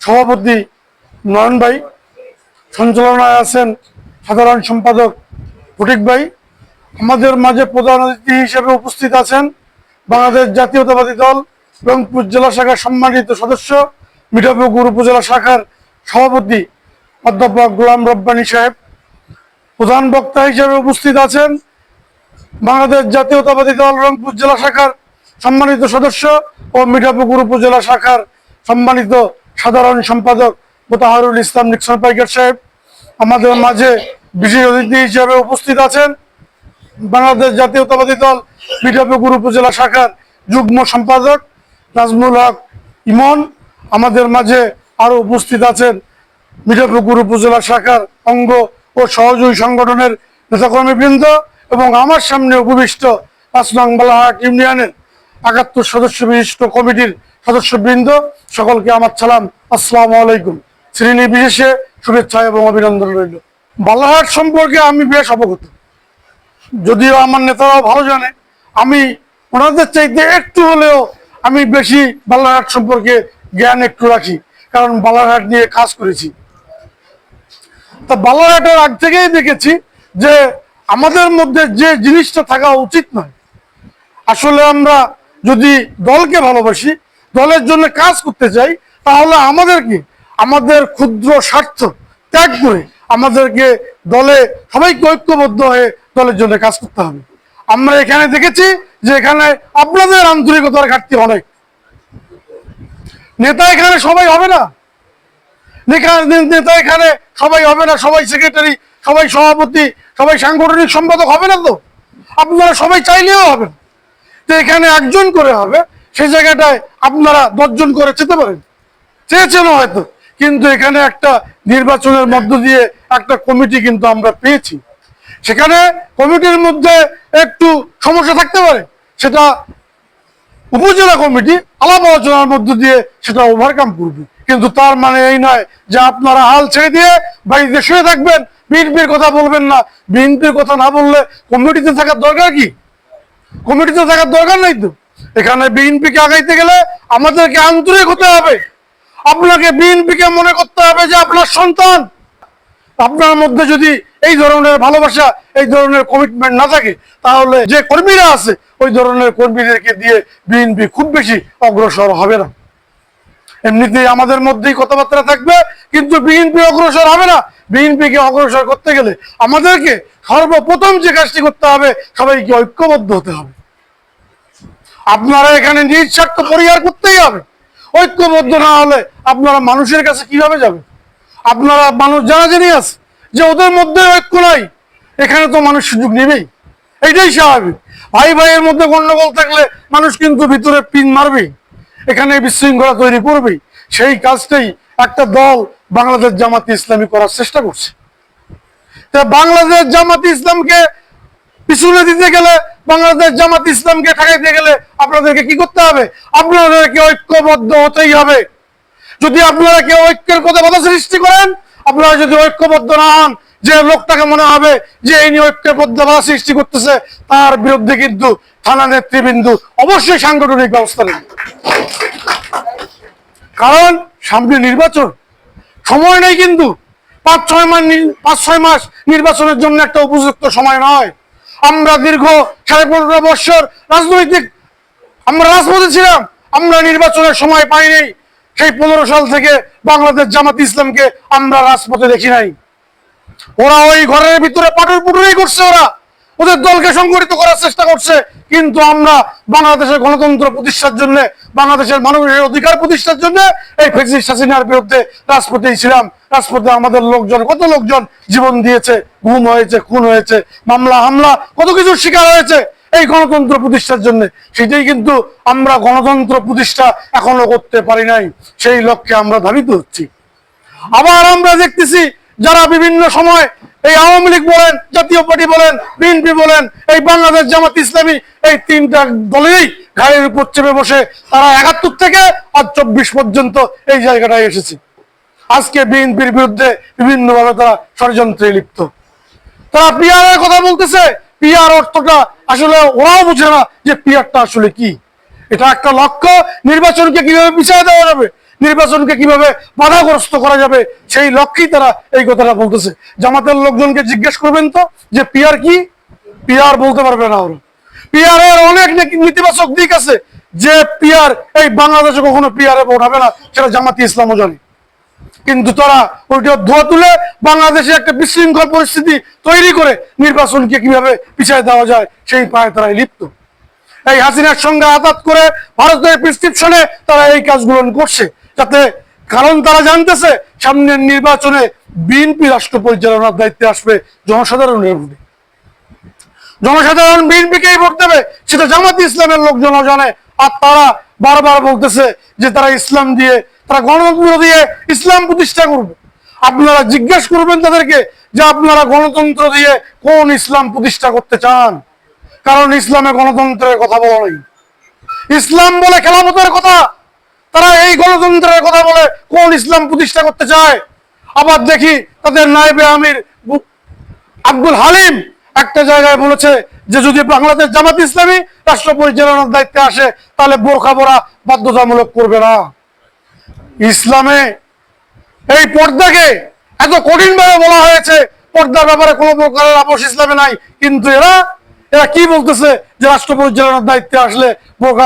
সভাপতি নয়ন ভাই সঞ্চালনায় আছেন সাধারণ সম্পাদক ফটিক ভাই। আমাদের মাঝে প্রধান অতিথি হিসেবে উপস্থিত আছেন বাংলাদেশ জাতীয়তাবাদী দল রংপুর জেলা শাখার সম্মানিত সদস্য মিঠাপুকুর উপজেলা শাখার সভাপতি অধ্যাপক গোলাম রব্বানী সাহেব। প্রধান বক্তা হিসেবে উপস্থিত আছেন বাংলাদেশ জাতীয়তাবাদী দল রংপুর জেলা শাখার সম্মানিত সদস্য ও মিঠাপুকুর উপজেলা শাখার সম্মানিত সাধারণ সম্পাদক মোতাহারুল ইসলাম নিকসন পাইকার সাহেব, আমাদের মাঝে বিশেষ অতিথি হিসেবে উপস্থিত আছেন। বাংলাদেশ জাতীয়তাবাদী দল মিঠাপুকুর উপজেলা শাখার যুগ্ম সম্পাদক নাজমুল হক ইমন, আমাদের মাঝে আরও উপস্থিত আছেন মিঠাপুকুর উপজেলা শাখার অঙ্গ ও সহযোগী সংগঠনের নেতাকর্মীবৃন্দ এবং আমার সামনে উপবিষ্ট পাঁচ নং বালাহাট ইউনিয়নের একাত্তর সদস্য বিশিষ্ট কমিটির সদস্যবৃন্দ, সকলকে আমার সালাম আসসালামু আলাইকুম। শ্রেণি বিশেষে শুভেচ্ছা এবং অভিনন্দন রইল। বালাহাট সম্পর্কে আমি বেশ অবগত। যদিও আমার নেতারাও ভালো জানে, আমি ওনাদের চাইতে একটু হলেও আমি বেশি বালারহাট সম্পর্কে জ্ঞান একটু রাখি, কারণ বালারহাট নিয়ে কাজ করেছি। তা বালারহাটের আগ থেকেই দেখেছি যে আমাদের মধ্যে যে জিনিসটা থাকা উচিত নয়, আসলে আমরা যদি দলকে ভালোবাসি, দলের জন্য কাজ করতে চাই তাহলে আমাদেরকে আমাদের ক্ষুদ্র স্বার্থ ত্যাগ করে আমাদেরকে দলে, সবাইকে ঐক্যবদ্ধ হয়ে দলের জন্য কাজ করতে হবে। আমরা এখানে দেখেছি যে এখানে আপনাদের আন্তরিকতার ঘাটতি অনেক। নেতা এখানে সবাই হবে না। নেতা এখানে সবাই হবে না, সবাই সেক্রেটারি সবাই সভাপতি, সবাই সাংগঠনিক সম্পাদক হবে না তো। আপনারা সবাই চাইলেও হবে তো এখানে একজন করে হবে সেই জায়গাটায় আপনারা দশজন করে যেতে পারেন। চেয়েছেন হয়তো। কিন্তু এখানে একটা নির্বাচনের মধ্য দিয়ে একটা কমিটি কিন্তু আমরা পেয়েছি। সেখানে কমিটির মধ্যে একটু সমস্যা থাকতে পারে। সেটা উপজেলা কমিটি আলাপ আলোচনার মধ্য দিয়ে সেটা ওভারকাম করবে। কিন্তু তার মানে এই নয় যে আপনারা হাল ছেড়ে দিয়ে বাড়িতে শুয়ে থাকবেন, বিএনপির কথা বলবেন না। বিএনপির কথা না বললে কমিটিতে থাকার দরকার কি? কমিটিতে থাকার দরকার নাই তো। এখানে বিএনপিকে আগাইতে গেলে আমাদেরকে আন্তরিক হতে হবে। আপনাকে বিএনপিকে মনে করতে হবে যে আপনার সন্তান। আপনার মধ্যে যদি এই ধরনের ভালোবাসা, এই ধরনের কমিটমেন্ট না থাকে, তাহলে যে কর্মীরা আছে, ওই ধরনের কর্মীদেরকে দিয়ে বিএনপি খুব বেশি অগ্রসর হবে না। এমনিতেই আমাদের মধ্যেই কথাবার্তা থাকবে, কিন্তু বিএনপি অগ্রসর হবে না। বিএনপিকে অগ্রসর করতে গেলে আমাদেরকে সর্বপ্রথম যে কাজটি করতে হবে, সবাইকে ঐক্যবদ্ধ হতে হবে। আপনারা এখানে নিজ স্বার্থ পরিহার করতেই হবে। ঐক্যবদ্ধ না হলে আপনারা মানুষের কাছে কীভাবে যাবে আপনারা মানুষ জানাজানি আছে, যে ওদের মধ্যে ঐক্য নাই, এখানে তো মানুষ সুযোগ নেবেই। এইটাই স্বাভাবিক। ভাই ভাইয়ের মধ্যে গন্ডগোল থাকলে মানুষ কিন্তু ভিতরে পিন মারবেই, এখানে বিশৃঙ্খলা তৈরি করবেই। সেই কাজটাই একটা দল বাংলাদেশ জামাতি ইসলামী করার চেষ্টা করছে। তা বাংলাদেশ জামাতি ইসলামকে পিছনে দিতে গেলে বাংলাদেশ জামাত ইসলামকে ঠেকাইতে গেলে আপনাদেরকে কি করতে হবে? আপনাদেরকে ঐক্যবদ্ধ হতেই হবে? যদি আপনারা কেউ ঐক্যের কথা বাধা সৃষ্টি করেন, আপনারা যদি ঐক্যবদ্ধ না হন, যে লোকটাকে মনে হবে যে এই নিয়ে ঐক্যের মধ্যে বাধা সৃষ্টি করতেছে, তার বিরুদ্ধে কিন্তু থানা নেতৃবৃন্দু অবশ্যই সাংগঠনিক ব্যবস্থা নেবে। কারণ সামনে নির্বাচন, সময় নেই কিন্তু। পাঁচ, ছয় মাস পাঁচ, ছয় মাস নির্বাচনের জন্য একটা উপযুক্ত সময় নয়। আমরা দীর্ঘ সাড়ে পনেরো বৎসর রাজনৈতিক, আমরা রাজপথে ছিলাম, আমরা নির্বাচনের সময় পাই নাই সেই পনেরো সাল থেকে বাংলাদেশ জামাত ইসলামকে আমরা রাজপথে দেখি নাই। ওরা ওই ঘরের ভিতরে পাটুর পুটুরি করছে ওরা। ওদের দলকে সংগঠিত করার চেষ্টা করছে, কিন্তু আমরা বাংলাদেশের গণতন্ত্র প্রতিষ্ঠার জন্য, বাংলাদেশের মানুষের অধিকার প্রতিষ্ঠার জন্য এই ফেসিস হাসিনার বিরুদ্ধে রাজপথেই ছিলাম। রাজপথে আমাদের লোকজন, কত লোকজন জীবন দিয়েছে, গুম হয়েছে, খুন হয়েছে, মামলা, হামলা, কত কিছুর শিকার হয়েছে এই গণতন্ত্র প্রতিষ্ঠার জন্য। সেটাই কিন্তু আমরা গণতন্ত্র প্রতিষ্ঠা এখনও করতে পারি নাই। সেই লক্ষ্যে আমরা ধাবিত হচ্ছি। আবার আমরা দেখতেছি যারা বিভিন্ন সময় এই আওয়ামী লীগ বলেন, জাতীয় পার্টি বলেন, বিএনপি বলেন, এই বাংলাদেশ জামাত ইসলামী এই তিনটা দলেরই ঘাড়ের উপর চেপে বসে তারা একাত্তর থেকে আজ চব্বিশ পর্যন্ত এই জায়গাটায় এসেছে। আজকে বিএনপির বিরুদ্ধে বিভিন্নভাবে তারা ষড়যন্ত্রে লিপ্ত। তারা পিআর এর কথা বলতেছে, পিআর অর্থটা আসলে ওরাও বুঝে না যে পিআরটা আসলে কি। এটা একটা লক্ষ্য, নির্বাচনকে কীভাবে পিছিয়ে দেওয়া যাবে নির্বাচনকে কীভাবে বাধাগ্রস্ত করা যাবে, সেই লক্ষ্যেই তারা এই কথাটা বলতেছে। জামাতের লোকজনকে জিজ্ঞেস করবেন তো যে পিয়ার কি? পিয়ার বলতে পারবে না ওরা। পিয়ারের অনেক নে- নেতিবাচক দিক আছে যে পিয়ার এই বাংলাদেশে কখনো পিয়ারে হবে না, সেটা জামাতি ইসলামও জানে। কিন্তু তারা ওইটা ধোয়া তুলে বাংলাদেশে একটা বিশৃঙ্খল পরিস্থিতি তৈরি করে নির্বাচনকে কীভাবে পিছিয়ে দেওয়া যায়, সেই পায়ে তারাই লিপ্ত। এই হাসিনার সঙ্গে আঘাত করে ভারতের প্রেসক্রিপশনে তারা এই কাজগুলো করছে। যাতে কারণ তারা জানতেছে সামনের নির্বাচনে বিএনপি রাষ্ট্র পরিচালনার দায়িত্বে আসবে জনসাধারণের ভোটে। জনসাধারণ বিএনপিকেই ভোট দেবে, সেটা জামাত ইসলামের লোকজনও জানে। আর তারা বারবার বলতেছে যে তারা ইসলাম দিয়ে, তারা গণতন্ত্র দিয়ে ইসলাম প্রতিষ্ঠা করবে। আপনারা জিজ্ঞেস করবেন তাদেরকে যে আপনারা গণতন্ত্র দিয়ে কোন ইসলাম প্রতিষ্ঠা করতে চান? কারণ ইসলামে গণতন্ত্রের কথা বলা নাই। ইসলাম বলে খেলাফতের কথা তারা এই গণতন্ত্রের কথা বলে কোন ইসলাম প্রতিষ্ঠা করতে চায়? আবার দেখি তাদের নাইবে আমির আব্দুল হালিম একটা জায়গায় বলেছে যে যদি বাংলাদেশ জামাত ইসলামী রাষ্ট্র পরিচালনার দায়িত্বে আসে, তাহলে বোরখা পরা বাধ্যতামূলক করবে না। ইসলামে এই পর্দাকে এত কঠিন ভাবে বলা হয়েছে, পর্দার ব্যাপারে কোনো প্রকারের আপোষ ইসলামে নাই, কিন্তু এরা এরা কি বলতেছে যে রাষ্ট্র পরিচালনার দায়িত্বে আসলে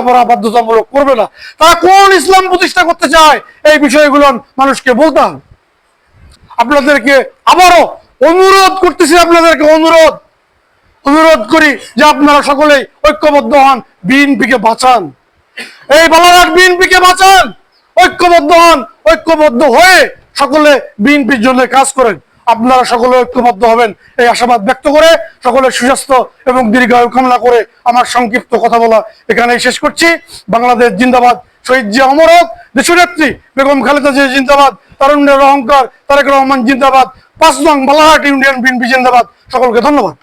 পরা বাধ্যতামূলক করবে না? তারা কোন ইসলাম প্রতিষ্ঠা করতে চায়? এই বিষয়গুলো মানুষকে বলতাম আপনাদেরকে আবারও অনুরোধ করতেছি আপনাদেরকে, অনুরোধ। অনুরোধ করি যে আপনারা সকলেই ঐক্যবদ্ধ হন, বিএনপিকে বাঁচান। এই বালাঘাট বিএনপিকে বাঁচান, ঐক্যবদ্ধ হন, ঐক্যবদ্ধ হয়ে সকলে বিএনপির জন্য কাজ করেন। আপনারা সকলে ঐক্যবদ্ধ হবেন। এই আশাবাদ ব্যক্ত করে সকলের সুস্বাস্থ্য এবং দীর্ঘায়ু কামনা করে আমার সংক্ষিপ্ত কথা বলা এখানেই শেষ করছি। বাংলাদেশ জিন্দাবাদ। শহীদ জিয়া অমরত দেশনেত্রী বেগম খালেদা জিয়া জিন্দাবাদ, তারুণ্যের অহংকার তারেক রহমান জিন্দাবাদ, পাঁচ নং বালাহাট ইউনিয়ন বিএনপি জিন্দাবাদ। সকলকে ধন্যবাদ।